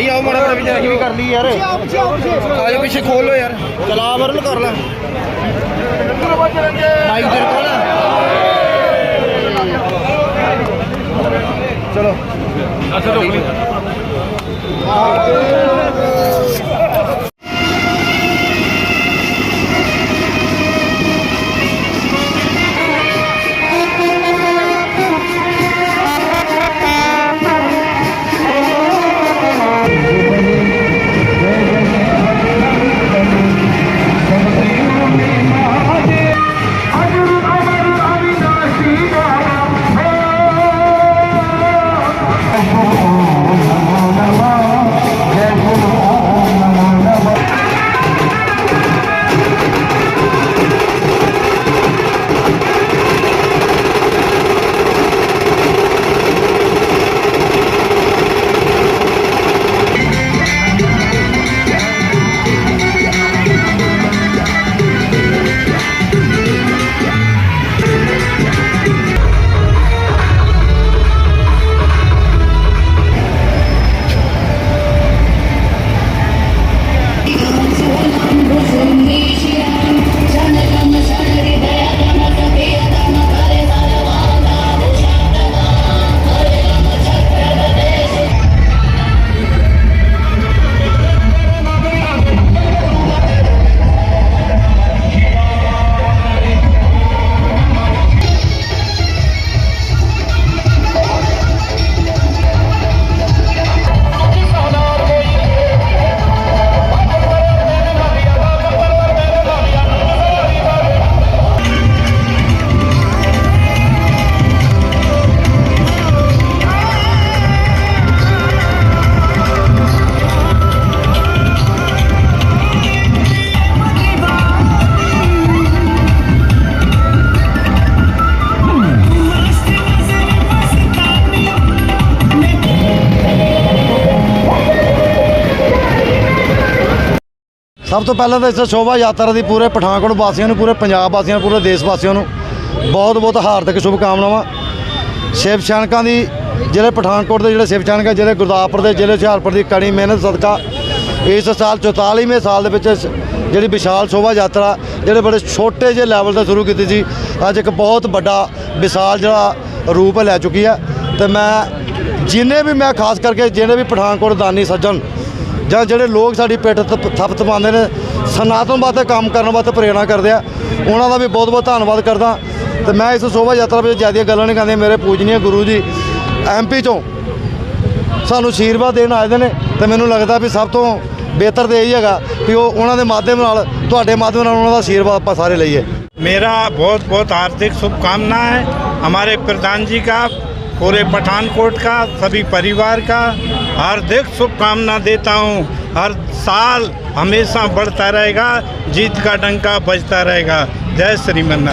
ਭਾਈ ਆਓ ਮਾੜਾ ਮਾੜਾ ਵਿਚਾਰ ਵੀ ਕਰ ਲਈ ਯਾਰ? ਆਜੋ ਪਿੱਛੇ ਖੋਲ ਲੋ ਯਾਰ। ਚਲਾ ਵਰਨ ਕਰ ਲੈ। ਮਾਈਕ ਤੇਰੇ ਕੋਲ? ਚਲੋ। ਅੱਛਾ ਰੋਕ ਲਈ। ਸਭ ਤੋਂ ਪਹਿਲਾਂ ਤਾਂ ਇਸ ਸ਼ੋਭਾ ਯਾਤਰਾ ਦੀ ਪੂਰੇ ਪਠਾਨਕੋਟ ਵਾਸੀਆਂ ਨੂੰ, ਪੂਰੇ ਪੰਜਾਬ ਵਾਸੀਆਂ ਨੂੰ, ਪੂਰੇ ਦੇਸ਼ ਵਾਸੀਆਂ ਨੂੰ ਬਹੁਤ ਬਹੁਤ ਹਾਰਦਿਕ ਸ਼ੁਭ ਕਾਮਨਾਵਾਂ ਸ਼ਿਵ ਸ਼ਾਨਕਾਂ ਦੀ ਜਿਹੜੇ ਪਠਾਨਕੋਟ ਦੇ ਜਿਹੜੇ ਸ਼ਿਵ ਸ਼ਾਨਕ ਆ, ਜਿਹੜੇ ਗੁਰਦਾਸਪੁਰ ਦੇ ਜ਼ਿਲ੍ਹੇ ਹੁਸ਼ਿਆਰਪੁਰ ਦੀ ਕੜੀ ਮਿਹਨਤ ਸਦਕਾ, ਇਸ ਸਾਲ 44ਵੇਂ ਸਾਲ ਦੇ ਵਿੱਚ ਜਿਹੜੀ ਵਿਸ਼ਾਲ ਸ਼ੋਭਾ ਯਾਤਰਾ, ਜਿਹੜੇ ਬੜੇ ਛੋਟੇ ਜਿਹੇ ਲੈਵਲ ਤੋਂ ਸ਼ੁਰੂ ਕੀਤੀ ਸੀ, ਅੱਜ ਇੱਕ ਬਹੁਤ ਵੱਡਾ ਵਿਸ਼ਾਲ ਜਿਹੜਾ ਰੂਪ ਲੈ ਚੁੱਕੀ ਹੈ ਤੇ ਮੈਂ, ਜਿੰਨੇ ਵੀ ਮੈਂ ਖਾਸ ਕਰਕੇ ਜਿਹੜੇ ਵੀ ਪਠਾਨਕੋਟ ਦਾਨੀ ਸੱਜਣ ਜਾਂ ਜਿਹੜੇ ਲੋਕ ਸਾਡੀ ਪਿੱਠ ਥੱਪਤ ਪਾਉਂਦੇ ਨੇ, ਸਨਾਤਨ ਤੇ ਕੰਮ ਕਰਨ ਵਾਸਤੇ ਪ੍ਰੇਰਣਾ ਕਰਦੇ ਆ, ਉਹਨਾਂ ਦਾ ਵੀ ਬਹੁਤ ਬਹੁਤ ਧੰਨਵਾਦ ਕਰਦਾ। ਤੇ ਮੈਂ ਇਸ ਸੋਭਾ ਯਾਤਰਾ ਵਿੱਚ ਜ਼ਿਆਦਾ ਗੱਲਾਂ ਨਹੀਂ ਕਹਿੰਦੇ ਮੇਰੇ ਪੂਜਨੀਏ ਗੁਰੂ ਜੀ ਐਮਪੀ 'ਚੋਂ ਸਾਨੂੰ ਅਸ਼ੀਰਵਾਦ ਦੇਣ ਆਏ ਨੇ ਤੇ ਮੈਨੂੰ ਲੱਗਦਾ ਵੀ ਸਭ ਤੋਂ ਬਿਹਤਰ ਤੇ ਇਹੀ ਹੈਗਾ ਕਿ ਉਹ ਉਹਨਾਂ ਦੇ ਮਾਧਿਅਮ ਨਾਲ, ਤੁਹਾਡੇ ਮਾਧਿਅਮ ਨਾਲ ਉਹਨਾਂ ਦਾ ਅਸ਼ੀਰਵਾਦ ਆਪਾਂ ਸਾਰੇ ਲਈਏ। मेरा ਬਹੁਤ बहुत हार्दिक शुभकामना ਹੈ। ਹਮਾਰੇ ਪ੍ਰਧਾਨ ਜੀ का ਪੂਰੇ ਪਠਾਨਕੋਟ का सभी ਪਰਿਵਾਰ का हार्दिक शुभकामना देता हूं हर साल हमेशा बढ़ता रहेगा जीत का डंका बजता रहेगा जय श्रीमन